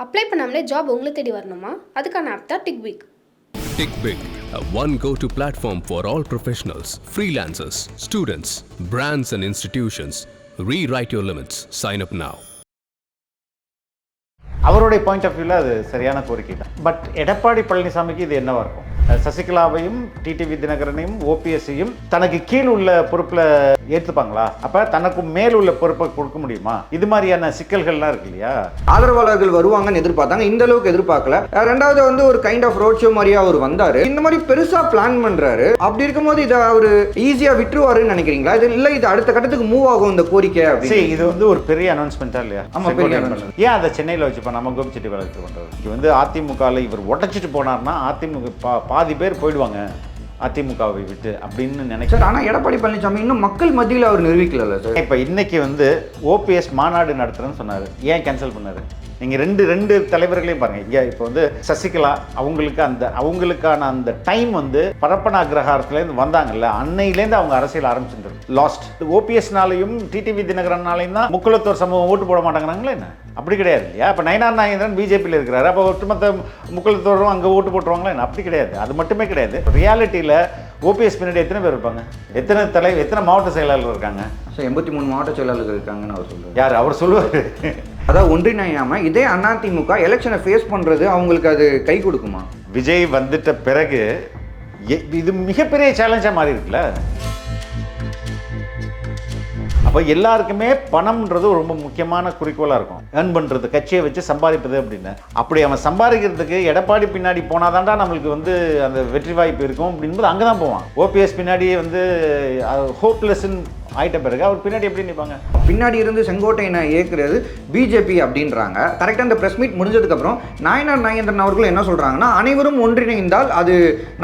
Apply பண்ணாமலே job உங்களை தேடி வரணுமா அதுக்கான ஆப் தான் tick big Tick Big, a one go to platform for all professionals, freelancers, students, brands, and institutions. Rewrite your limits. Sign up now. அவருடைய point of வியூவில் அது சரியான கோரிக்கை தான் பட் எடப்பாடி பழனிசாமிக்கு இது என்னவா இருக்கும் சசிகலாவையும் டிடிவி தினகரனையும் ஓபிஎஸ்ஸையும் தனக்கு கீழ் உள்ள பொறுப்பில் ஏற்றுப்பாங்களா அப்போ தனக்கு மேல் உள்ள பொறுப்பை கொடுக்க முடியுமா? இது மாதிரியான சிக்கல்கள்லாம் இருக்கு இல்லையா? ஆதரவாளர்கள் வருவாங்கன்னு எதிர்பார்த்தாங்க. இந்த அளவுக்கு எதிர்பார்க்கல. ரெண்டாவது வந்து ஒரு கைண்ட் ஆஃப் ரோட் ஷோ மாதிரியா அவர் வந்தாரு. இந்த மாதிரி பெருசா பிளான் பண்றாரு. அப்படி இருக்கும்போது இதை அவர் ஈஸியா விட்டுருவாருன்னு நினைக்கிறீங்களா? இது இல்ல இது அடுத்த கட்டத்துக்கு மூவ் ஆகும் இந்த கோரிக்கை சரி அப்படின்னு இது வந்து ஒரு பெரிய அனௌன்ஸ்மெண்ட்டா இல்லையா? ஆமா, பெரிய. ஏன் அதை சென்னையில் வச்சுப்பா நம்ம கோபிச்செட்டி வளர்த்து இது வந்து அதிமுகவில் இவர் உடச்சிட்டு போனார்னா அதிமுக பாதி பேர் போயிடுவாங்க. அதிமுகவை விட்டு அப்படின்னு நினைக்கிறேன். சார் ஆனா எடப்பாடி பழனிசாமி இன்னும் மக்கள் மத்தியில் அவர் நிரூபிக்கல சார்? இப்போ இன்னைக்கு வந்து ஓபிஎஸ் மாநாடு நடத்துறேன்னு சொன்னார். ஏன் கேன்சல் பண்ணாரு? நீங்க ரெண்டு ரெண்டு தலைவர்களையும் பாருங்க. இங்க இப்போ வந்து சசிகலா அவங்களுக்கு அந்த அவங்களுக்கான அந்த டைம் வந்து பரப்பன அக்ரஹாரத்துலேருந்து வந்தாங்கல்ல அன்னையிலேருந்து அவங்க அரசியல் ஆரம்பிச்சிருந்தது லாஸ்ட் ஓபிஎஸ்னாலையும் டிடிவி தினகரனாலையும் தான் முக்குளத்தோர் சமூகம் ஓட்டு போட மாட்டாங்கிறாங்களே என்ன? அப்படி கிடையாது இல்லையா? இப்போ நயனார் நாகேந்திரன் பிஜேபியில் இருக்கிறாரு. அப்போ ஒட்டுமொத்த முக்குளத்தோரும் அங்கே ஓட்டு போட்டுருவாங்களா என்ன? அப்படி கிடையாது. அது மட்டுமே கிடையாது. ரியாலிட்டியில் ஓபிஎஸ் பின்னாடி எத்தனை பேர் இருப்பாங்க? எத்தனை தலை எத்தனை மாவட்ட செயலாளர் இருக்காங்க? சார் எண்பத்தி மூணு மாவட்ட செயலாளர்கள் இருக்காங்கன்னு அவர் சொல்றாரு. யார்? அவர் சொல்லுவார். அதாவது ஒன்றிணையாமல் இதே அதிமுக எலெக்ஷனை ஃபேஸ் பண்ணுறது அவங்களுக்கு அது கை கொடுக்குமா? விஜய் வந்துட்ட பிறகு எ- இது மிகப்பெரிய சேலஞ்சாக மாறி இருக்குல்ல அப்போ எல்லாருக்குமே பணம்ன்றது ரொம்ப முக்கியமான குறிக்கோளாக இருக்கும். ஏர்ன் பண்ணுறது கட்சியை வச்சு சம்பாதிப்பது அப்படின்னு. அப்படி அவன் சம்பாதிக்கிறதுக்கு எடப்பாடி பின்னாடி போனாதான்டா நம்மளுக்கு வந்து அந்த வெற்றி வாய்ப்பு இருக்கும். அப்படின்போது அங்கே தான் போவான் ஓபிஎஸ் பின்னாடியே வந்து ஹோப்லெஸ்ன்னு ஆயிட்ட பிறகு அவர் பின்னாடி எப்படி நிற்பாங்க பின்னாடி இருந்து செங்கோட்டையனை இயக்குறது பிஜேபி அப்படின்றாங்க. கரெக்டாக அந்த ப்ரெஸ் மீட் முடிஞ்சதுக்கப்புறம் நாயனார் நாகேந்திரன் அவர்கள் என்ன சொல்கிறாங்கன்னா அனைவரும் ஒன்றிணைந்தால் அது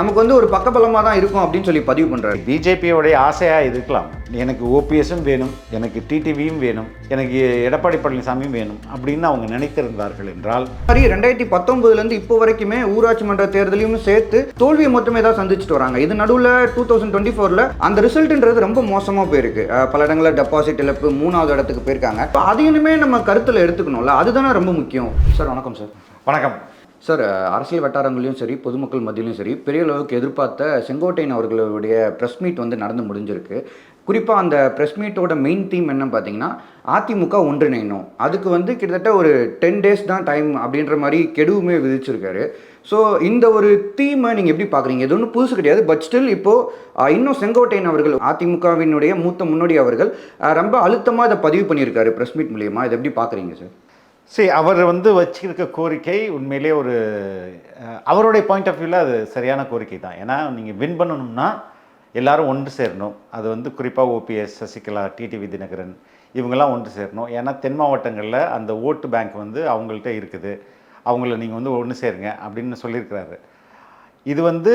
நமக்கு வந்து ஒரு பக்கபலமாக தான் இருக்கும் அப்படின்னு சொல்லி பதிவு பண்ணுறாரு பிஜேபியோடைய ஆசையாக இருக்கலாம். எனக்கு ஓபிஎஸும் வேணும் எனக்கு டிடிவியும் வேணும் எனக்கு எடப்பாடி பழனிசாமியும் வேணும் அப்படின்னு அவங்க நினைத்திருந்தார்கள் என்றால் மாதிரி ரெண்டாயிரத்தி பத்தொன்பதுலேருந்து இப்போ வரைக்குமே ஊராட்சி மன்ற தேர்தலையும் சேர்த்து தோல்வியை மொத்தமே தான் சந்திச்சுட்டு வராங்க. இது நடுவில் டூ தௌசண்ட் டுவெண்ட்டி ஃபோரில் அந்த ரிசல்ட்ன்றது ரொம்ப மோசமாக போயிருக்கு. அஹ் பல இடங்களில் டெபாசிட் இழப்பு மூணாவது இடத்துக்கு போயிருக்காங்க. அதையுமே நம்ம கருத்தில் எடுத்துக்கணும்ல. அதுதானே ரொம்ப முக்கியம். சார் வணக்கம் சார். வணக்கம். சார் அரசியல் வட்டாரங்களையும் சரி பொதுமக்கள் மத்தியிலும் சரி பெரிய அளவுக்கு எதிர்பார்த்த செங்கோட்டையன் அவர்களுடைய ப்ரெஸ் மீட் வந்து நடந்து முடிஞ்சிருக்கு. குறிப்பாக அந்த ப்ரெஸ் மீட்டோட மெயின் தீம் என்ன பார்த்தீங்கன்னா அதிமுக ஒன்றிணையணும். அதுக்கு வந்து கிட்டத்தட்ட ஒரு டென் டேஸ் தான் டைம் அப்படின்ற மாதிரி கெடுவுமே விதிச்சிருக்காரு. ஸோ இந்த ஒரு தீமை நீங்கள் எப்படி பார்க்குறீங்க இது ஒன்றும் புதுசு கிடையாது பட் ஸ்டில் இப்போது இன்னும் செங்கோட்டையன் அவர்கள் அதிமுகவினுடைய மூத்த முன்னோடி அவர்கள் ரொம்ப அழுத்தமாக இதை பதிவு பண்ணியிருக்காரு ப்ரெஸ் மீட் மூலியமா. இதை எப்படி பார்க்குறீங்க சார் சரி அவர் வந்து வச்சிருக்க கோரிக்கை உண்மையிலே ஒரு அவருடைய பாயிண்ட் ஆஃப் வியூவில் அது சரியான கோரிக்கை தான். ஏன்னா நீங்கள் வின் பண்ணணும்னா எல்லாரும் ஒன்று சேரணும். அது வந்து குறிப்பாக ஓபிஎஸ் சசிகலா டிடிவி தினகரன் இவங்கெல்லாம் ஒன்று சேரணும். ஏன்னா தென் மாவட்டங்களில் அந்த ஓட்டு பேங்க் வந்து அவங்கள்ட்ட இருக்குது. அவங்கள நீங்கள் வந்து ஒன்று சேருங்க அப்படின்னு சொல்லியிருக்கிறாரு. இது வந்து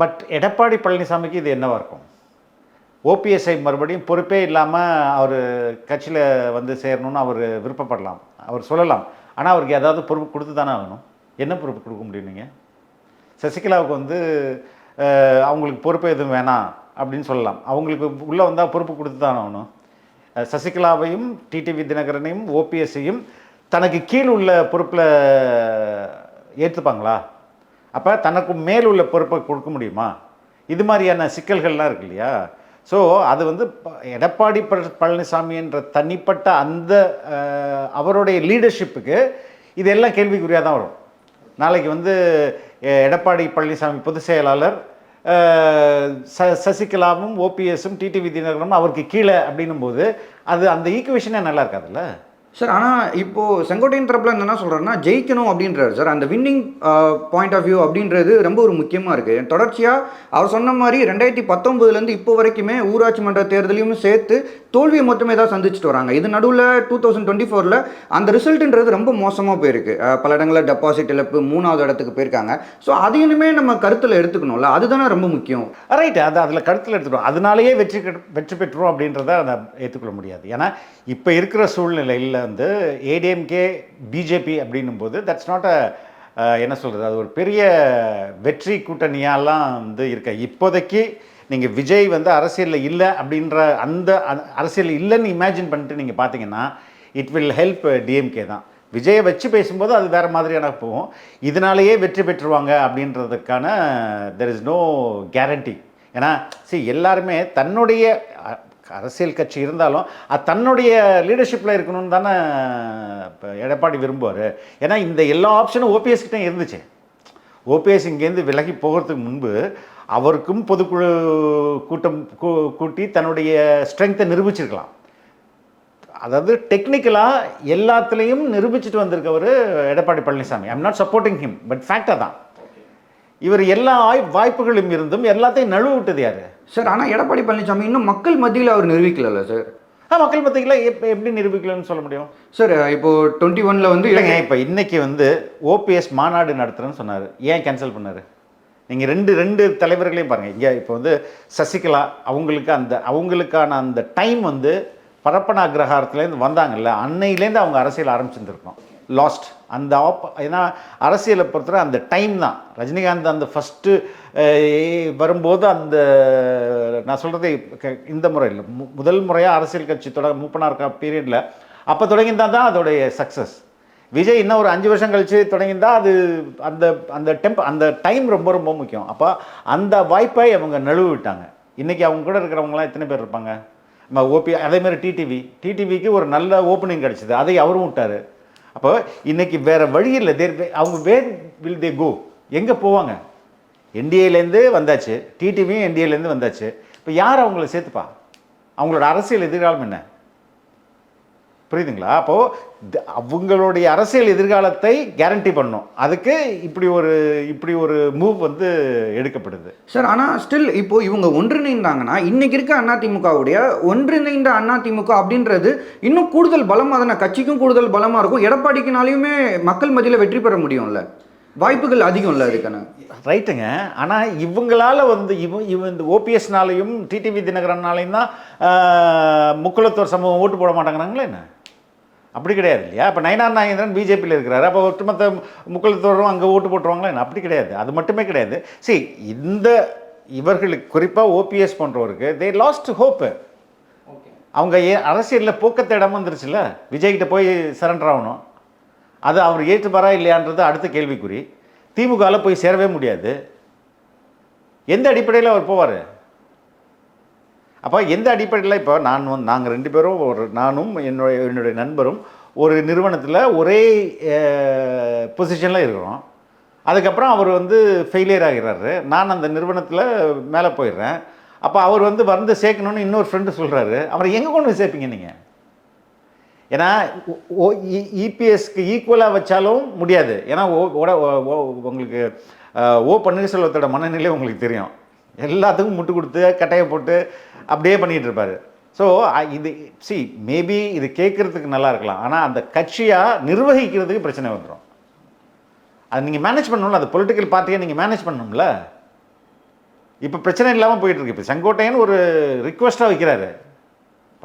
பட் எடப்பாடி பழனிசாமிக்கு இது என்னவாக இருக்கும்? ஓபிஎஸ்ஐ மறுபடியும் பொறுப்பே இல்லாமல் அவர் கட்சியில் வந்து சேரணும்னு அவர் விருப்பப்படலாம். அவர் சொல்லலாம். ஆனால் அவருக்கு ஏதாவது பொறுப்பு கொடுத்து தானே ஆகணும். என்ன பொறுப்பு கொடுக்க முடியும் நீங்கள் சசிகலாவுக்கு வந்து அவங்களுக்கு பொறுப்பு எதுவும் வேணாம் அப்படின்னு சொல்லலாம். அவங்களுக்கு உள்ளே வந்தால் பொறுப்பு கொடுத்து தானே ஆகணும் சசிகலாவையும் டிடிவி தினகரனையும் ஓபிஎஸ்ஸையும் தனக்கு கீழ் உள்ள பொறுப்பில் ஏற்றுப்பாங்களா அப்போ தனக்கு மேல் உள்ள பொறுப்பை கொடுக்க முடியுமா? இது மாதிரியான சிக்கல்கள்லாம் இருக்கு இல்லையா? ஸோ அது வந்து ப- எடப்பாடி பழனிசாமி என்ற தனிப்பட்ட அந்த அவருடைய லீடர்ஷிப்புக்கு இதெல்லாம் கேள்விக்குறியாக தான் வரும். நாளைக்கு வந்து எடப்பாடி பழனிசாமி பொதுச் செயலாளர் ச சசிகலாவும் ஓபிஎஸும் டிடிவி தினகரனும் அவருக்கு கீழே அப்படின்னும் போது அது அந்த ஈக்குவேஷனே நல்லா இருக்காதுல்ல? சார் ஆனால் இப்போது செங்கோட்டையன் தரப்பில் என்ன சொல்றாருன்னா ஜெயிக்கணும் அப்படின்றாரு சார். அந்த வின்னிங் பாயிண்ட் ஆஃப் வியூ அப்படின்றது ரொம்ப ஒரு முக்கியமாக இருக்குது தொடர்ச்சியாக அவர் சொன்ன மாதிரி ரெண்டாயிரத்தி பத்தொம்பதுலேருந்து இப்போ வரைக்குமே ஊராட்சி மன்ற தேர்தலையும் சேர்த்து தோல்வியை மொத்தமே தான் சந்திச்சுட்டு வராங்க. இது நடுவில் டூ தௌசண்ட் டுவெண்ட்டி ஃபோரில் அந்த ரிசல்ட்டுன்றது ரொம்ப மோசமாக போயிருக்கு. பல இடங்களில் டெபாசிட் இழப்பு மூணாவது இடத்துக்கு போயிருக்காங்க. ஸோ அதையுமே நம்ம கருத்தில் எடுத்துக்கணும்ல. அதுதானே ரொம்ப முக்கியம். ரைட் அது அதில் கருத்தில் எடுத்துக்கணும். அதனாலேயே வெற்றி வெற்றி பெற்றோம் அப்படின்றத அதை ஏற்றுக்கொள்ள முடியாது. ஏன்னா இப்போ இருக்கிற சூழ்நிலையில் வந்து ஏடிஎம்கே பிஜேபி அப்படின்னும் போது தட்ஸ் நாட் அ uh, என்ன சொல்கிறது அது ஒரு பெரிய வெற்றி கூட்டணியாலாம் வந்து இருக்க. இப்போதைக்கு நீங்கள் விஜய் வந்து அரசியலில் இல்லை அப்படின்ற அந்த அரசியலில் அரசியல் இல்லைன்னு இமேஜின் பண்ணிட்டு நீங்கள் பார்த்தீங்கன்னா இட் வில் ஹெல்ப் டிஎம்கே தான். விஜயை வச்சு பேசும்போது அது வேறு மாதிரியான போகும். இதனாலேயே வெற்றி பெற்றுருவாங்க அப்படின்றதுக்கான தெர் இஸ் நோ கேரண்டி ஏன்னா சரி எல்லாருமே தன்னுடைய அரசியல் கட்சி இருந்தாலும் அது தன்னுடைய லீடர்ஷிப்பில் இருக்கணும்னு தானே இப்போ எடப்பாடி விரும்புவார். ஏன்னா இந்த எல்லா ஆப்ஷனும் ஓபிஎஸ்கிட்டே இருந்துச்சு. ஓபிஎஸ் இங்கேருந்து விலகி போகிறதுக்கு முன்பு அவருக்கும் பொதுக்குழு கூட்டம் கூ- கூட்டி தன்னுடைய ஸ்ட்ரென்த்தை நிரூபிச்சிருக்கலாம். அதாவது டெக்னிக்கலாக எல்லாத்துலேயும் நிரூபிச்சுட்டு வந்திருக்கவர் Edappadi Palaniswami. I'm not supporting him but ஃபேக்டாக தான். இவர் எல்லா ஆய்- வாய்ப்புகளும் இருந்தும் எல்லாத்தையும் நழுவு விட்டது யாரு? சார் ஆனால் எடப்பாடி பழனிசாமி இன்னும் மக்கள் மத்தியில் அவர் நிரூபிக்கல சார்? ஆ மக்கள் மத்தியில் எப்ப எப்படி நிரூபிக்கலன்னு சொல்ல முடியும்? சார் இப்போ டுவெண்ட்டி ஒன்ல வந்து இல்லைங்க இப்போ இன்னைக்கு வந்து ஓபிஎஸ் மாநாடு நடத்துகிறேன்னு சொன்னார். ஏன் கேன்சல் பண்ணார்? நீங்கள் ரெண்டு ரெண்டு தலைவர்களையும் பாருங்கள் இங்கே இப்போ வந்து சசிகலா அவங்களுக்கு அந்த அவங்களுக்கான அந்த டைம் வந்து பரப்பன அக்ரஹாரத்துலேருந்து வந்தாங்கல்ல அன்னையிலேருந்து அவங்க அரசியல் ஆரம்பிச்சிருந்துருக்கணும். லாஸ்ட் அந்த ஆப் ஏன்னா அரசியலை பொறுத்தவரை அந்த டைம் தான். ரஜினிகாந்த் அந்த ஃபஸ்ட்டு வரும்போது அந்த நான் சொல்கிறது இந்த முறை இல்லை மு- முதல் முறையாக அரசியல் கட்சி தொடங்க இருக்க பீரியடில் அப்போ தொடங்கியிருந்தா தான் அதோடைய சக்ஸஸ் விஜய் இன்னும் ஒரு அஞ்சு வருஷம் கழித்து தொடங்கியிருந்தா அது அந்த அந்த டெம்ப் அந்த டைம் ரொம்ப ரொம்ப முக்கியம். அப்போ அந்த வாய்ப்பை அவங்க நழுவு விட்டாங்க இன்றைக்கி அவங்க கூட இருக்கிறவங்களாம் எத்தனை பேர் இருப்பாங்க? நம்ம ஓபி அதேமாதிரி டிடிவி டிடிவிக்கு ஒரு நல்ல ஓப்பனிங் கிடச்சிது. அதை அவரும் விட்டார். அப்போ இன்றைக்கி வேறு வழி இல்லை. தேர் அவங்க வேர் வில் தே கோ எங்கே போவாங்க? என்டிஏலேருந்து வந்தாச்சு. டிடிவியும் என்டிஏலேருந்து வந்தாச்சு. இப்போ யார் அவங்கள சேர்த்துப்பா? அவங்களோட அரசியல் எதிர்காலம் என்ன? புரியுதுங்களா? அப்போது அவங்களுடைய அரசியல் எதிர்காலத்தை கேரண்டி பண்ணும். அதுக்கு இப்படி ஒரு இப்படி ஒரு மூவ் வந்து எடுக்கப்படுது. சார் ஆனால் ஸ்டில் இப்போ இவங்க ஒன்றிணைந்தாங்கன்னா இன்னைக்கு இருக்க அதிமுகவுடைய ஒன்றிணைந்த அதிமுக அப்படின்றது இன்னும் கூடுதல் பலமாக தானே கட்சிக்கும் கூடுதல் பலமாக இருக்கும். எடப்பாடிக்குனாலையுமே மக்கள் மத்தியில் வெற்றி பெற முடியும்ல? வாய்ப்புகள் அதிகம் இல்லை அதுக்கான. ரைட்டுங்க. ஆனால் இவங்களால வந்து இவ இவ இந்த ஓபிஎஸ்னாலையும் டிடிவி தினகரனாலையும் தான் ஆஹ், முக்குலத்தோர் சமூகம் ஓட்டு போட மாட்டேங்கிறாங்களே என்ன? அப்படி கிடையாது இல்லையா? இப்போ நயனார் நாகேந்திரன் பிஜேபியில் இருக்கிறாரு. அப்போ ஒட்டுமொத்த முக்குலத்தோரும் அங்கே ஓட்டு போட்டுருவாங்களா என்ன? அப்படி கிடையாது. அது மட்டுமே கிடையாது. See இந்த இவர்களுக்கு குறிப்பாக ஓபிஎஸ் போன்றவருக்கு தே லாஸ்ட் ஹோப்பு அவங்க ஏ அரசியலில் போக்கத்த இடம் வந்துருச்சுல்ல? விஜய்கிட்ட போய் சரண்டர் ஆகணும். அது அவர் ஏற்றுப்பாரா இல்லையான்றது அடுத்த கேள்விக்குறி. திமுகவில் போய் சேரவே முடியாது. எந்த அடிப்படையில் அவர் போவார்? அப்போ எந்த அடிப்படையில் இப்போ நான் வந்து நாங்கள் ரெண்டு பேரும் ஒரு நானும் என்னுடைய என்னுடைய நண்பரும் ஒரு நிறுவனத்தில் ஒரே பொசிஷனில் இருக்கிறோம். அதுக்கப்புறம் அவர் வந்து ஃபெயிலியர் ஆகிறாரு. நான் அந்த நிறுவனத்தில் மேலே போயிடுறேன். அப்போ அவர் வந்து வந்து சேர்க்கணும்னு இன்னொரு ஃப்ரெண்டு சொல்கிறாரு அவரை எங்கே கொண்டு போய் சேர்ப்பீங்க நீங்கள் ஏன்னா இபிஎஸ்க்கு ஈக்குவலாக வச்சாலும் முடியாது. ஏன்னா ஓ ஓட- ஓ- உங்களுக்கு ஓ பன்னீர்செல்வத்தோட மனநிலை உங்களுக்கு தெரியும். எல்லாத்துக்கும் முட்டு கொடுத்து கட்டையை போட்டு அப்படியே பண்ணிகிட்டு இருப்பார். ஸோ இது சி மேபி இது கேட்குறதுக்கு நல்லா இருக்கலாம். ஆனால் அந்த கட்சியாக நிர்வகிக்கிறதுக்கு பிரச்சனை வந்துடும் அது நீங்கள் மேனேஜ் பண்ணணும்ல அது பொலிட்டிக்கல் பார்ட்டியை நீங்கள் மேனேஜ் பண்ணணும்ல. இப்போ பிரச்சனை இல்லாமல் போயிட்டு இருக்கு. இப்போ செங்கோட்டையன் ஒரு ரிக்வெஸ்ட்டாக வைக்கிறாரு.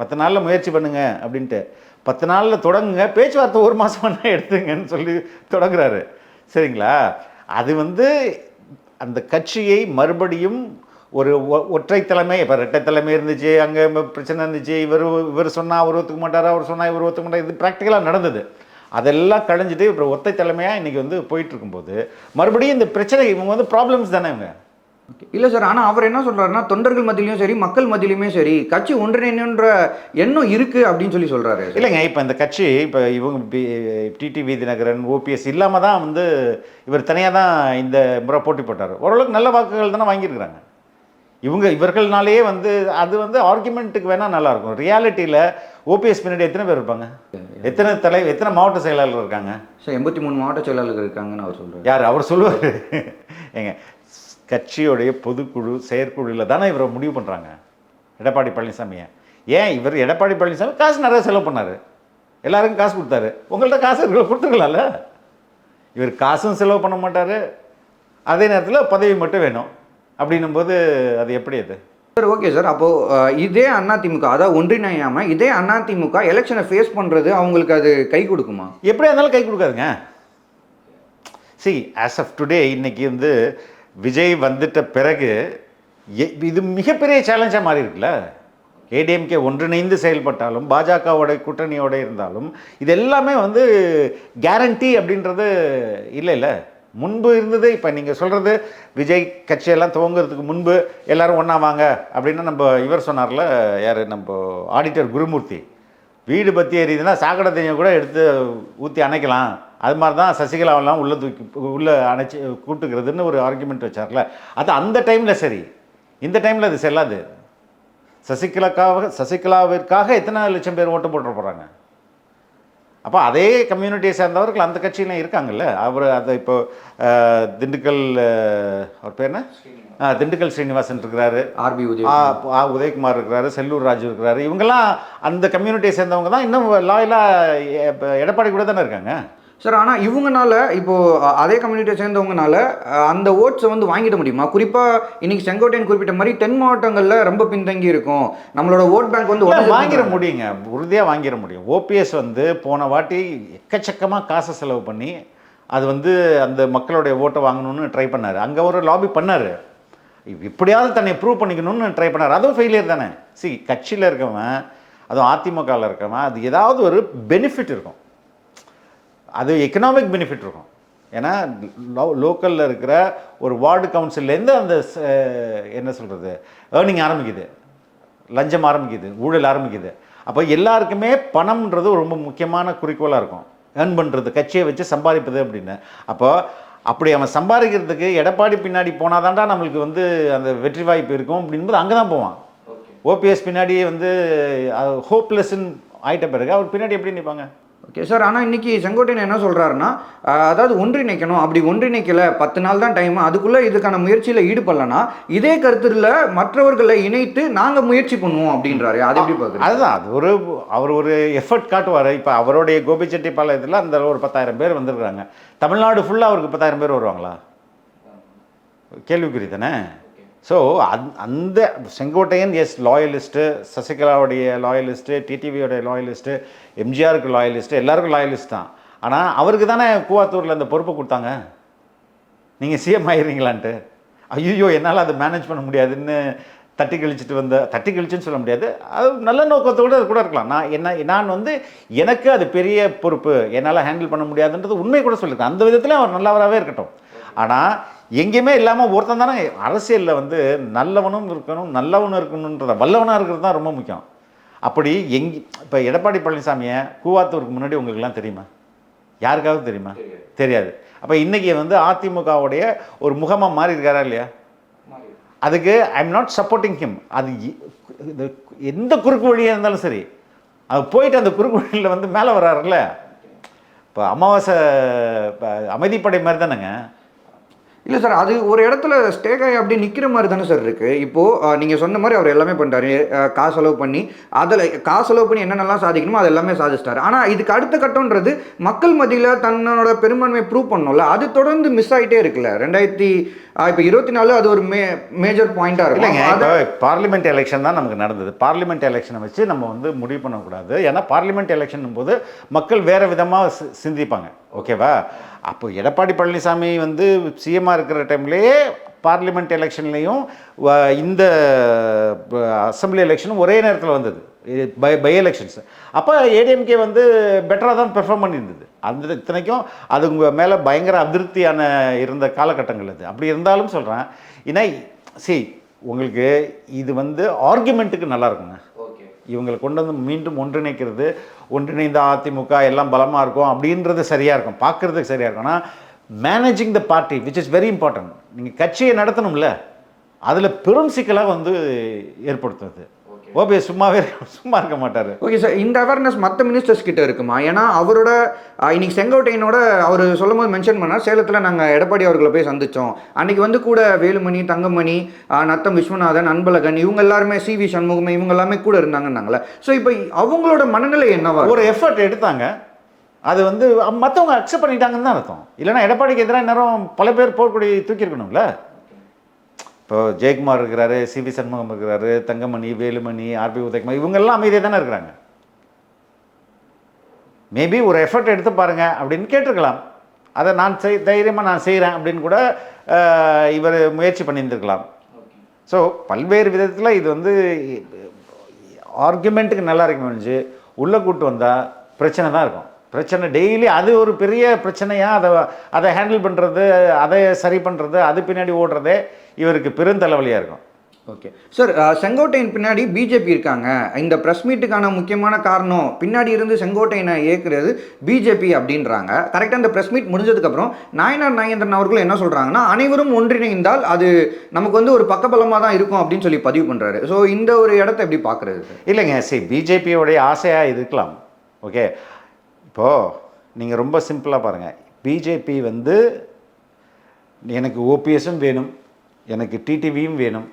பத்து நாளில் முயற்சி பண்ணுங்க அப்படின்ட்டு. பத்து நாளில் தொடங்குங்க பேச்சுவார்த்தை ஒரு மாதம் எடுத்துங்கன்னு சொல்லி தொடங்குறாரு. சரிங்களா? அது வந்து அந்த கட்சியை மறுபடியும் ஒரு ஒ- ஒற்றை தலைமை இப்போ ரெட்டை தலைமை இருந்துச்சு அங்கே பிரச்சனை இருந்துச்சு இவர் இவர் சொன்னால் அவர் ஒத்துக்க மாட்டார் அவர் சொன்னால் இவர் ஒத்துக்க மாட்டார் இது ப்ராக்டிக்கலாக நடந்தது. அதெல்லாம் கழிஞ்சிட்டு இப்போ ஒற்றை தலைமையாக இன்றைக்கி வந்து போயிட்டு இருக்கும்போது மறுபடியும் இந்த பிரச்சனை இவங்க வந்து ப்ராப்ளம்ஸ் தானே இவங்க? இல்லை சார் ஆனால் அவர் என்ன சொல்றாருன்னா தொண்டர்கள் மத்தியிலையும் சரி மக்கள் மத்தியிலுமே சரி கட்சி ஒன்றிணைன்ற எண்ணம் இருக்கு அப்படின்னு சொல்லி சொல்றாரு இல்லைங்க இப்போ இந்த கட்சி இப்போ இவங்க டிடிவி தினகரன் ஓபிஎஸ் இல்லாமல் தான் வந்து இவர் தனியாக தான் இந்த முறை போட்டி போட்டார். ஓரளவுக்கு நல்ல வாக்குகள் தானே வாங்கியிருக்கிறாங்க. இவங்க இவர்கள்னாலேயே வந்து அது வந்து ஆர்குமெண்ட்டுக்கு வேணால் நல்லாயிருக்கும். ரியாலிட்டியில் ஓபிஎஸ் பின்னாடி எத்தனை பேர் இருப்பாங்க? எத்தனை தலை எத்தனை மாவட்ட செயலாளர் இருக்காங்க? சார் எண்பத்தி மூணு மாவட்ட செயலாளர்கள் இருக்காங்கன்னு அவர் சொல்றாரு. யார்? அவர் சொல்லுவார். ஏங்க கட்சியோடைய பொதுக்குழு செயற்குழுவில் தானே இவரை முடிவு பண்ணுறாங்க எடப்பாடி பழனிசாமியை. ஏன் இவர் எடப்பாடி பழனிசாமி காசு நிறைய செலவு பண்ணார். எல்லாருக்கும் காசு கொடுத்தாரு. உங்கள்ட்ட காசு இருக்கிற கொடுத்துக்கலாம்ல இவர் காசும் செலவு பண்ண மாட்டார். அதே நேரத்தில் பதவி மட்டும் வேணும். அப்படின்னும் போது அது எப்படி அது? Sir okay sir. அப்போ அஹ், இதே அதிமுக அதாவது ஒன்றிணையாம இதே அதிமுக எலெக்ஷனை ஃபேஸ் பண்றது அவங்களுக்கு அது கை கொடுக்குமா? எப்படியா இருந்தாலும் கை கொடுக்காதுங்க. சி ஆஸ் ஆஃப் டுடே இன்னைக்கு வந்து விஜய் வந்துட்ட பிறகு இது மிகப்பெரிய சேலஞ்சாக மாறி இருக்குல்ல ஏடிஎம்கே ஒன்றிணைந்து செயல்பட்டாலும் பாஜகவோட கூட்டணியோட இருந்தாலும் இது எல்லாமே வந்து கேரண்டி அப்படின்றது இல்லை இல்லை முன்பு இருந்தது இப்போ நீங்கள் சொல்கிறது விஜய் கட்சியெல்லாம் துவங்குறதுக்கு முன்பு எல்லாரும் ஒன்றா வாங்க அப்படின்னு நம்ம இவர் சொன்னார்ல யார்? நம்ம ஆடிட்டர் குருமூர்த்தி. வீடு பற்றி எரியுதுன்னா சாக்கடை தண்ணியை கூட எடுத்து ஊற்றி அணைக்கலாம். அது மாதிரி தான் சசிகலாவெல்லாம் உள்ளே தூக்கி உள்ளே அணைச்சி கூட்டுக்கிறதுன்னு ஒரு ஆர்குமெண்ட் வச்சார்ல. அது அந்த டைமில் சரி. இந்த டைமில் அது செல்லாது. சசிகலாக்காக சசிகலாவிற்காக எத்தனை லட்சம் பேர் ஓட்டு போட்டு போகிறாங்க அப்போ அதே கம்யூனிட்டியை சேர்ந்தவர்கள் அந்த கட்சியிலும் இருக்காங்கல்ல. அவர் அதை இப்போ திண்டுக்கல் அவர் பேர் என்ன? திண்டுக்கல் ஸ்ரீனிவாசன் இருக்கிறாரு. ஆர்பி உதய ஆ, உதயகுமார் இருக்கிறாரு செல்லூர் ராஜு இருக்கிறாரு. இவங்கெல்லாம் அந்த கம்யூனிட்டியை சேர்ந்தவங்க தான் இன்னும் லாயலாக எடப்பாடி கூட தானே இருக்காங்க? சார் ஆனால் இவங்கனால இப்போ அ- அதே கம்யூனிட்டியை சேர்ந்தவங்கனால அந்த ஓட்ஸை வந்து வாங்கிட முடியுமா? குறிப்பாக இன்னைக்கு செங்கோட்டையன் குறிப்பிட்ட மாதிரி தென் மாவட்டங்களில் ரொம்ப பின்தங்கி இருக்கும். நம்மளோட ஓட் பேங்க் வந்து. வாங்கிட முடியுங்க. உறுதியாக வாங்கிட முடியும். ஓபிஎஸ் வந்து போன வாட்டி எக்கச்சக்கமாக காசை செலவு பண்ணி அது வந்து அந்த மக்களுடைய ஓட்டை வாங்கணும்னு ட்ரை பண்ணார். அங்கே ஒரு லாபி பண்ணார். எப்படியாவது தன்னை ப்ரூவ் பண்ணிக்கணும்னு ட்ரை பண்ணார். அதுவும் ஃபெயிலியர் தானே. சி கட்சியில் இருக்கவன் அதுவும் அதிமுகவில் இருக்கவன் அது ஏதாவது ஒரு பெனிஃபிட் இருக்கும். அது எக்கனாமிக் பெனிஃபிட் இருக்கும். ஏன்னா லோக்கலில் இருக்கிற ஒரு வார்டு கவுன்சில்லேருந்து அந்த என்ன சொல்கிறது ஏர்னிங் ஆரம்பிக்குது. லஞ்சம் ஆரம்பிக்குது ஊழல் ஆரம்பிக்குது. அப்போ எல்லாருக்குமே பணம்ன்றது ரொம்ப முக்கியமான குறிக்கோளாக இருக்கும். ஏர்ன் பண்ணுறது கட்சியை வச்சு சம்பாதிப்பது அப்படின்னு. அப்போ அப்படி அவன் சம்பாதிக்கிறதுக்கு எடப்பாடி பின்னாடி போனாதான்டா நம்மளுக்கு வந்து அந்த வெற்றி வாய்ப்பு இருக்கும் அப்படின்பது அங்கே தான் போவான். ஓபிஎஸ் பின்னாடி வந்து ஹோப்லெஸ்ன்னு ஆயிட்ட பிறகு அவர் பின்னாடி எப்படி நிற்பாங்க ஓகே சார் ஆனால் இன்னைக்கு செங்கோட்டையன் என்ன சொல்கிறாருன்னா அதாவது ஒன்றிணைக்கணும். அப்படி ஒன்றிணைக்கல பத்து நாள் தான் டைம் அதுக்குள்ளே இதுக்கான முயற்சியில் ஈடுபடலனா இதே கருத்தில் மற்றவர்களை இணைத்து நாங்கள் முயற்சி பண்ணுவோம் அப்படின்றாரு. அது எப்படி பார்க்குறது அதுதான் அது ஒரு அவர் ஒரு எஃபர்ட் காட்டுவார். இப்போ அவருடைய கோபிச்செட்டிப்பாளையத்தில் அந்த ஒரு பத்தாயிரம் பேர் வந்திருக்காங்க தமிழ்நாடு ஃபுல்லாக அவருக்கு பத்தாயிரம் பேர் வருவாங்களா? கேள்விக்குறி தானே? ஸோ அந் அந்த செங்கோட்டையன் எஸ் லாயலிஸ்ட்டு சசிகலாவுடைய லாயலிஸ்ட்டு டிடிவியோடைய லாயலிஸ்ட்டு எம்ஜிஆருக்கு லாயலிஸ்ட்டு எல்லாருக்கும் லாயலிஸ்ட் தான். ஆனால் அவருக்கு தானே கூவாத்தூரில் அந்த பொறுப்பை கொடுத்தாங்க? நீங்கள் சிஎம் ஆயிடுறீங்களான்ட்டு ஐயோ என்னால் அதை மேனேஜ் பண்ண முடியாதுன்னு தட்டி கழிச்சிட்டு வந்த தட்டி கழிச்சுன்னு சொல்ல முடியாது. அது நல்ல நோக்கத்தோடு அது கூட இருக்கலாம். நான் என்ன நான் வந்து எனக்கு அது பெரிய பொறுப்பு. என்னால் ஹேண்டில் பண்ண முடியாதுன்றது உண்மை கூட சொல்லியிருக்கேன். அந்த விதத்தில் அவர் நல்லவராகவே இருக்கட்டும். ஆனால் எங்கேயுமே இல்லாமல் ஒருத்தன் தானே அரசியலில் வந்து நல்லவனும் இருக்கணும் நல்லவனும் இருக்கணுன்றத வல்லவனாக இருக்கிறது தான் ரொம்ப முக்கியம். அப்படி எங்கே இப்போ எடப்பாடி பழனிசாமியை கூவாத்தூருக்கு முன்னாடி உங்களுக்குலாம் தெரியுமா? யாருக்காவது தெரியுமா? தெரியாது. அப்போ இன்றைக்கி வந்து அதிமுகவுடைய ஒரு முகமாக மாறி இருக்காரா இல்லையா? அதுக்கு I am not supporting him அது எந்த குறுக்கு வழியாக இருந்தாலும் சரி. அது போயிட்டு அந்த குறுக்கு வழியில் வந்து மேலே வர்றாருல்ல. இப்போ அமாவாசை இப்ப அமைதிப்படை மாதிரி தானேங்க. இல்லை சார் அது ஒரு இடத்துல ஸ்டேகாய் அப்படி நிற்கிற மாதிரி தானே சார் இருக்குது இப்போது நீங்கள் சொன்ன மாதிரி அவர் எல்லாமே பண்ணிட்டாரு. காசு செலவு பண்ணி அதில் காசு செலவு பண்ணி என்னென்னலாம் சாதிக்கணுமோ அது எல்லாமே சாதிச்சிட்டாரு. ஆனால் இதுக்கு அடுத்த கட்டம்ன்றது மக்கள் மத்தியில் தன்னோட பெரும்பான்மையை ப்ரூவ் பண்ணோம்ல அது தொடர்ந்து மிஸ் ஆகிட்டே இருக்குல்ல. ரெண்டாயிரத்தி இப்போ இருபத்தி நாலு அது ஒரு மே மேஜர் பாயிண்ட்டாக இருக்கும். பார்லிமெண்ட் எலெக்ஷன் தான் நமக்கு நடந்தது. பார்லிமெண்ட் எலெக்ஷனை வச்சு நம்ம வந்து முடிவு பண்ணக்கூடாது. ஏன்னா பார்லிமெண்ட் எலெக்ஷன் போது மக்கள் வேறு விதமாக சிந்திப்பாங்க. ஓகேவா? அப்போ எடப்பாடி பழனிசாமி வந்து சிஎம்மாக இருக்கிற டைம்லேயே பார்லிமெண்ட் எலெக்ஷன்லேயும் இந்த அசம்பிளி எலெக்ஷனும் ஒரே நேரத்தில் வந்தது. பை பை எலெக்ஷன்ஸ் அப்போ ஏடிஎம்கே வந்து பெட்டராக தான் பெர்ஃபார்ம் பண்ணியிருந்தது. அந்த இத்தனைக்கும் அது உங்கள் மேலே பயங்கர அதிருப்தியான இருந்த காலகட்டங்கள் அது. அப்படி இருந்தாலும் சொல்கிறேன் ஏன்னா சி உங்களுக்கு இது வந்து ஆர்குமெண்ட்டுக்கு நல்லா இருக்குங்க. இவங்களை கொண்டு வந்து மீண்டும் ஒன்றிணைக்கிறது ஒன்றிணைந்த அதிமுக எல்லாம் பலமாக இருக்கும் அப்படின்றது சரியாக இருக்கும். பார்க்குறதுக்கு சரியாக இருக்கும். ஆனால் managing the party which is very important நீங்கள் கட்சியை நடத்தணும்ல அதில் பெரும் சிக்கலாக வந்து ஏற்படுத்துது ஓபிஎஸ் சும்மாவே சும்மா இருக்க மாட்டார். ஓகே சார் இந்த அவேர்னஸ் மற்ற மினிஸ்டர்ஸ் கிட்ட இருக்குமா? ஏன்னா அவரோட இன்னைக்கு செங்கோட்டையனோட அவர் சொல்லும் போது மென்ஷன் பண்ணார். சேலத்தில் நாங்கள் எடப்பாடி அவர்களை போய் சந்திச்சோம். அன்னைக்கு வந்து கூட வேலுமணி தங்கமணி நத்தம் விஸ்வநாதன் அன்பழகன் இவங்க எல்லாருமே சி வி சண்முகம் இவங்க எல்லாமே கூட இருந்தாங்கன்னாங்களே ஸோ இப்போ அவங்களோட மனநிலை என்னவா ஒரு எஃபர்ட் எடுத்தாங்க. அது வந்து மற்றவங்க அக்செப்ட் பண்ணிட்டாங்கன்னு தான் அர்த்தம். இல்லைன்னா எடப்பாடிக்கு எதிராக நேரம் பல பேர் போர்க்கொடி தூக்கியிருக்கணும்ல? இப்போ ஜெயக்குமார் இருக்கிறாரு சி வி சண்முகம் இருக்கிறாரு தங்கமணி வேலுமணி ஆர்பி உதயகுமார் இவங்கெல்லாம் அமைதியாக தானே இருக்கிறாங்க? மேபி ஒரு எஃபர்ட் எடுத்து பாருங்கள் அப்படின்னு கேட்டிருக்கலாம். அதை நான் செய் தைரியமாக நான் செய்கிறேன் அப்படின்னு கூட இவர் முயற்சி பண்ணியிருந்துருக்கலாம். ஸோ பல்வேறு விதத்தில் இது வந்து ஆர்குமெண்ட்டுக்கு நல்லா இருக்க முடிஞ்சு உள்ளே கூட்டு வந்தால் பிரச்சனை தான் இருக்கும். பிரச்சனை டெய்லி அது ஒரு பெரிய பிரச்சனையாக அதை அதை ஹேண்டில் பண்ணுறது அதை சரி பண்ணுறது அது பின்னாடி ஓடுறதே இவருக்கு பெருந்தலைவலியாக இருக்கும். ஓகே சார் செங்கோட்டையன் பின்னாடி பிஜேபி இருக்காங்க. இந்த ப்ரெஸ் மீட்டுக்கான முக்கியமான காரணம் பின்னாடி இருந்து செங்கோட்டையனை இயக்குறது பிஜேபி அப்படின்றாங்க. கரெக்டாக இந்த ப்ரெஸ் மீட் முடிஞ்சதுக்கப்புறம் நாயனார் நாகேந்திரன் அவர்கள் என்ன சொல்கிறாங்கன்னா அனைவரும் ஒன்றிணைந்தால் அது நமக்கு வந்து ஒரு பக்கபலமாக தான் இருக்கும் அப்படின்னு சொல்லி பதிவு பண்ணுறாரு ஸோ இந்த ஒரு இடத்த எப்படி பார்க்குறது இல்லைங்க. சரி பிஜேபியோடைய ஆசையாக இருக்கலாம். ஓகே இப்போது நீங்கள் ரொம்ப சிம்பிளாக பாருங்கள் பிஜேபி வந்து எனக்கு ஓபிஎஸும் வேணும். எனக்கு டிடிவியும் வேணும்.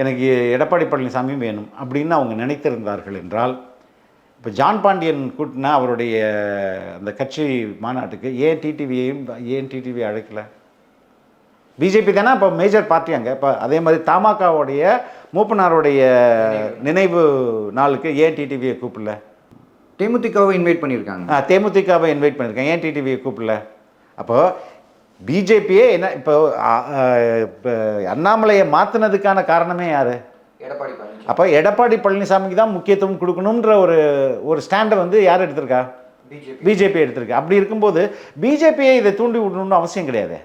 எனக்கு எடப்பாடி பழனிசாமியும் வேணும் அப்படின்னு அவங்க நினைத்திருந்தார்கள் என்றால் இப்போ ஜான் பாண்டியன் கூட்டினா அவருடைய அந்த கட்சி மாநாட்டுக்கு ஏன் டிடிவியையும் ஏன் டிடிவி அழைக்கல? பிஜேபி தானே? இப்போ மேஜர் பார்ட்டி அங்கே. இப்போ அதே மாதிரி தமாகாவுடைய மூப்பனாருடைய நினைவு. நாளுக்கு ஏன் டிடிவியை கூப்பிடல? தேமுதிகவை இன்வைட் பண்ணியிருக்காங்க. தேமுதிகவை இன்வைட் பண்ணியிருக்கேன் ஏன் டிடிவியை கூப்பிடல? அப்போ பிஜேபியே என்ன இப்போ அண்ணாமலையை மாற்றினதுக்கான காரணமே யார்? எடப்பாடி அப்போ எடப்பாடி பழனிசாமிக்கு தான் முக்கியத்துவம் கொடுக்கணுன்ற ஒரு ஒரு ஸ்டாண்டை வந்து யார் எடுத்திருக்கா? பிஜேபி எடுத்திருக்கு. அப்படி இருக்கும்போது பிஜேபியை இதை தூண்டி விடணும்னு அவசியம் கிடையாது?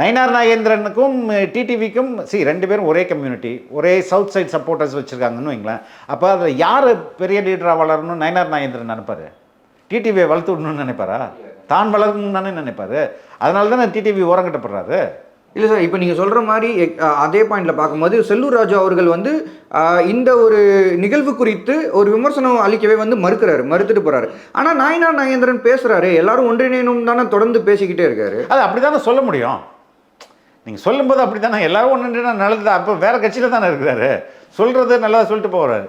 நயினார் நாகேந்திரனுக்கும் டிடிவிக்கும் சி ரெண்டு பேரும் ஒரே கம்யூனிட்டி ஒரே சவுத் சைட் சப்போர்ட்டர்ஸ் வச்சுருக்காங்கன்னு வைங்களேன். அப்போ அதில் யார் பெரிய லீடராக வளரணும்னு நயினார் நாகேந்திரன் நினைப்பாரு? டிடிவியை வளர்த்து விடணும்னு நினைப்பாரா? தான் வளரணும்னு தானே நினைப்பாரு? அதனால தானே டிடிவி ஓரங்கட்டப்படுறாரு? இல்லை சார் இப்போ நீங்கள் சொல்கிற மாதிரி அதே பாயிண்டில் பார்க்கும்போது செல்லூர் ராஜு அவர்கள் வந்து இந்த ஒரு நிகழ்வு குறித்து ஒரு விமர்சனம் அளிக்கவே வந்து மறுக்கிறாரு மறுத்துட்டு போகிறாரு ஆனால் நாயனார் நாகேந்திரன் பேசுகிறாரு எல்லாரும் ஒன்றிணைணும் தானே தொடர்ந்து பேசிக்கிட்டே இருக்காரு. அது அப்படி தானே சொல்ல முடியும்? நீங்கள் சொல்லும்போது அப்படி தானே எல்லாரும் ஒன்று நல்லது அப்போ வேறு கட்சியில் தானே இருக்கிறாரு. சொல்கிறது நல்லா சொல்லிட்டு போகிறாரு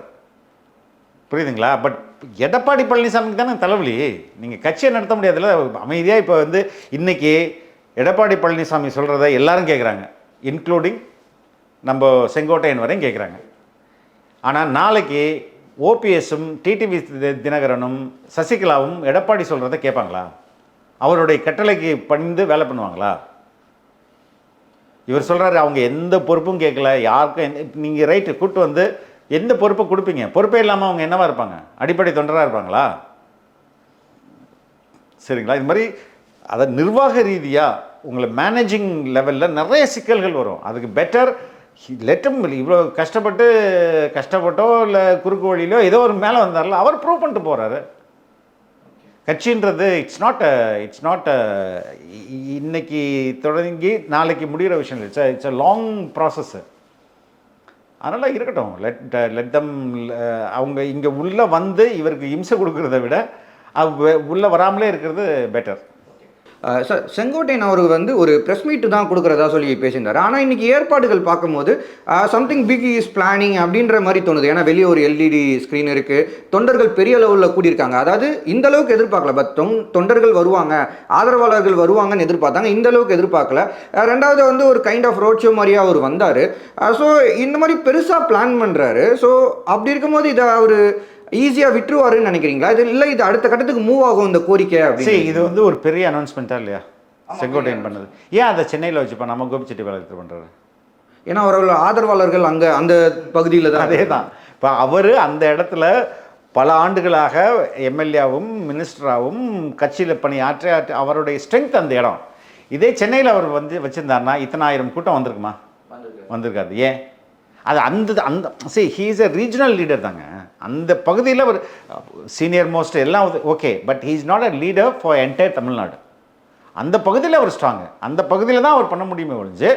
புரியுதுங்களா? பட் எடப்பாடி பழனிசாமிக்கு தானே தலைவலி. நீங்கள் கட்சியை நடத்த முடியாதுல்ல. அமைதியாக இப்போ வந்து இன்றைக்கி எடப்பாடி பழனிசாமி சொல்கிறத எல்லாரும் கேட்குறாங்க இன்க்ளூடிங் நம்ம செங்கோட்டையன் வரையும் கேட்குறாங்க ஆனால் நாளைக்கு ஓபிஎஸும் டிடிவி தினகரனும் சசிகலாவும் எடப்பாடி சொல்கிறத கேட்பாங்களா அவருடைய கட்டளைக்கு பணிந்து வேலை பண்ணுவாங்களா? இவர் சொல்கிறாரு அவங்க எந்த பொறுப்பும் கேட்கல யாருக்கும் நீங்கள் ரைட்டு கூட்டு வந்து எந்த பொறுப்பை கொடுப்பீங்க? பொறுப்பே இல்லாமல் அவங்க என்னவா இருப்பாங்க? அடிப்படை தொண்டராக இருப்பாங்களா? சரிங்களா? இது மாதிரி அதை நிர்வாக ரீதியாக உங்களை மேனேஜிங் லெவலில் நிறைய சிக்கல்கள் வரும். அதுக்கு பெட்டர் லெட்டம் இவ்வளோ கஷ்டப்பட்டு கஷ்டப்பட்டோ இல்லை குறுக்கு வழியிலோ ஏதோ ஒரு மேலே வந்தார்ல அவர் ப்ரூவ் பண்ணிட்டு போகிறாரு கட்சின்றது இட்ஸ் நாட் இட்ஸ் நாட் இன்னைக்கு தொடங்கி நாளைக்கு முடிகிற விஷயம் இல்லை. It's it's a long process அதனால் இருக்கட்டும். லெட் லெட் தம் அவங்க இங்கே உள்ளே வந்து இவருக்கு இம்சை கொடுக்குறத விட உள்ளே வராமலே இருக்கிறது பெட்டர் சார் செங்கோட்டையன் அவர் வந்து ஒரு ப்ரெஸ் மீட்டு தான் கொடுக்குறதா சொல்லி பேசியிருந்தார். ஆனால் இன்னைக்கு ஏற்பாடுகள் பார்க்கும்போது சம்திங் பிக் இஸ் பிளானிங் அப்படின்ற மாதிரி தோணுது. ஏன்னா வெளியே ஒரு எல்இடி ஸ்க்ரீன் இருக்குது தொண்டர்கள் பெரிய லெவலில் கூடியிருக்காங்க. அதாவது இந்த அளவுக்கு எதிர்பார்க்கல. பட் தொங் தொண்டர்கள் வருவாங்க. ஆதரவாளர்கள் வருவாங்கன்னு எதிர்பார்த்தாங்க. இந்த அளவுக்கு எதிர்பார்க்கல. ரெண்டாவது வந்து ஒரு கைண்ட் ஆஃப் ரோட் ஷோ மாதிரியாக அவர் வந்தார். ஸோ இந்த மாதிரி பெருசாக பிளான் பண்ணுறாரு ஸோ அப்படி இருக்கும்போது இதை அவர் ஈஸியாக விட்டுருவாருன்னு நினைக்கிறீங்களா? இது இல்லை இது அடுத்த கட்டத்துக்கு மூவ் ஆகும் இந்த கோரிக்கை அப்படின்னு. இது வந்து ஒரு பெரிய அனௌன்ஸ்மெண்ட்டாக இல்லையா? செங்கோட்டையன் பண்ணது. ஏன் அதை சென்னையில் வச்சுப்பா நம்ம கோபிச்செட்டி வேலை பண்ணுறாரு ஏன்னா அவர்கள் ஆதரவாளர்கள் அங்க அந்த பகுதியில் தான் அதே தான் இப்போ அவர் அந்த இடத்துல பல ஆண்டுகளாக எம்எல்ஏவும் மினிஸ்டராகவும் கட்சியில் பணியாற்றி ஆற்றி- அவருடைய ஸ்ட்ரென்த் அந்த இடம். இதே சென்னையில் அவர் வந்து வச்சுருந்தாருன்னா இத்தனாயிரம் கூட்டம் வந்திருக்குமா? வந்திருக்காது. ஏன்? அது அந்த அந்த சரி ஹீஸ் எ ரீஜனல் லீடர் தாங்க. அந்த பகுதியில் ஒரு சீனியர் மோஸ்ட் எல்லாம் okay but he is not a leader for entire Tamil Nadu அந்த பகுதியில் அவர் ஸ்ட்ராங்கு அந்த பகுதியில் தான் அவர் பண்ண முடியுமே ஒழிஞ்சு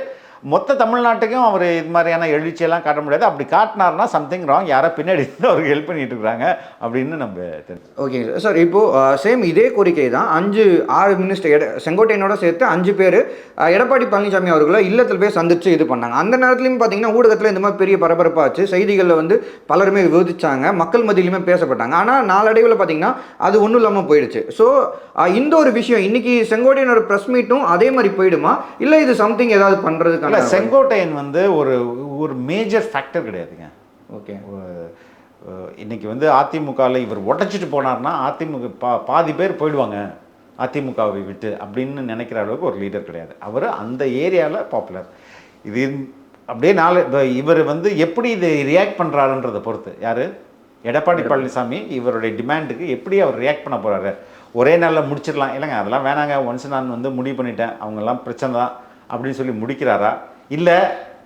மொத்த தமிழ்நாட்டுக்கும் அவர் இது மாதிரியான எழுச்சியெல்லாம் காட்ட முடியாது. அப்படி காட்டினார்னா சம்திங் ராங் யாரோ பின்னாடி அவருக்கு ஹெல்ப் பண்ணிட்டு இருக்காங்க அப்படின்னு நம்ம ஓகே சார் இப்போது சேம் இதே கோரிக்கை தான். அஞ்சு ஆறு மினிஸ்டர் எட செங்கோட்டையனோட சேர்த்து அஞ்சு பேர் uh, எடப்பாடி பழனிசாமி அவர்களை இல்லத்தில் போய் சந்தித்து இது பண்ணாங்க. அந்த நேரத்துலையும் பார்த்தீங்கன்னா ஊடகத்தில் இந்த மாதிரி பெரிய பரபரப்பாச்சு. செய்திகளில் வந்து பலருமே விவாதிச்சாங்க மக்கள் மத்தியிலுமே பேசப்பட்டாங்க. ஆனால் நாளடைவில் பார்த்தீங்கன்னா அது ஒன்றும் இல்லாமல் போயிடுச்சு. ஸோ uh, இந்த ஒரு விஷயம் இன்னைக்கு செங்கோட்டையனோட ப்ரெஸ் மீட்டும் அதே மாதிரி போயிடுமா? இல்லை இது சம்திங் ஏதாவது இல்லை செங்கோட்டையன் வந்து ஒரு ஒரு மேஜர் ஃபேக்டர் கிடையாதுங்க. ஓகே. இன்னைக்கு வந்து அதிமுகவில் இவர் உடைச்சிட்டு போனார்னா அதிமுக பா பாதி பேர் போயிடுவாங்க அதிமுகவை விட்டு அப்படின்னு நினைக்கிற அளவுக்கு ஒரு லீடர் கிடையாது. அவர் அந்த ஏரியாவில் பாப்புலர் இது அப்படியே நாலு இவர் வந்து எப்படி இது ரியாக்ட் பண்ணுறாருன்றதை பொறுத்து. யார்? எடப்பாடி பழனிசாமி இவருடைய டிமாண்டுக்கு எப்படி அவர் ரியாக்ட் பண்ண போறாரு? ஒரே நாளில் முடிச்சிடலாம். இல்லைங்க அதெல்லாம் வேணாங்க. ஒன்ஸ் நான் வந்து முடிவு பண்ணிட்டேன். அவங்கெல்லாம் பிரச்சனை தான். அப்படின்னு சொல்லி முடிக்கிறாரா? இல்லை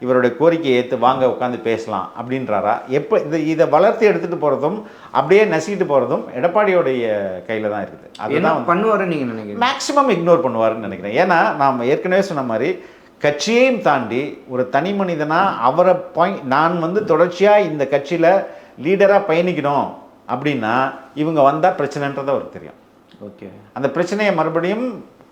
இவருடைய கோரிக்கையை ஏற்று வாங்க உட்காந்து பேசலாம் அப்படின்றாரா? எப்போ இந்த இதை வளர்த்து எடுத்துகிட்டு போகிறதும் அப்படியே நசிக்கிட்டு போகிறதும் எடப்பாடியோடைய கையில் தான் இருக்குது. அதுதான் வந்து பண்ணுவாருன்னு நீங்கள் நினைக்கிறீங்க? மேக்ஸிமம் இக்னோர் பண்ணுவாருன்னு நினைக்கிறேன். ஏன்னா நாம் ஏற்கனவே சொன்ன மாதிரி கட்சியையும் தாண்டி ஒரு தனி மனிதனா அவரை பாயிண்ட் நான் வந்து தொடர்ச்சியாக இந்த கட்சியில் லீடராக பயணிக்கணும் அப்படின்னா இவங்க வந்தால் பிரச்சனைன்றது அவருக்கு தெரியும். ஓகே. அந்த பிரச்சனையை மறுபடியும்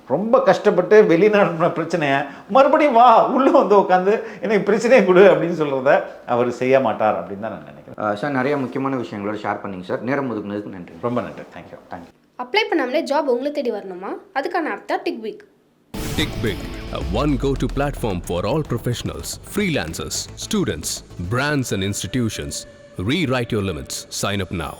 ரொம்ப கஷ்டப்பட்டு வெளிநாடு பிரச்சனையை மறுபடியும் வா உள்ளே வந்து உட்காந்து எனக்கு பிரச்சனையை கொடு அப்படின்னு சொல்கிறத அவர் செய்ய மாட்டார் அப்படின்னு தான் நான் நினைக்கிறேன். சார் நிறைய முக்கியமான விஷயங்களோட ஷேர் பண்ணீங்க சார். நேரம் ஒதுக்குனதுக்கு நன்றி. ரொம்ப நன்றி. Thank you thank you apply பண்ணாமலே ஜாப் உங்களை தேடி வரணுமா? அதுக்கான ஆப் தான் TickBig TickBig, a one go-to platform for all professionals, freelancers, students, brands and institutions. Rewrite your limits. Sign up now.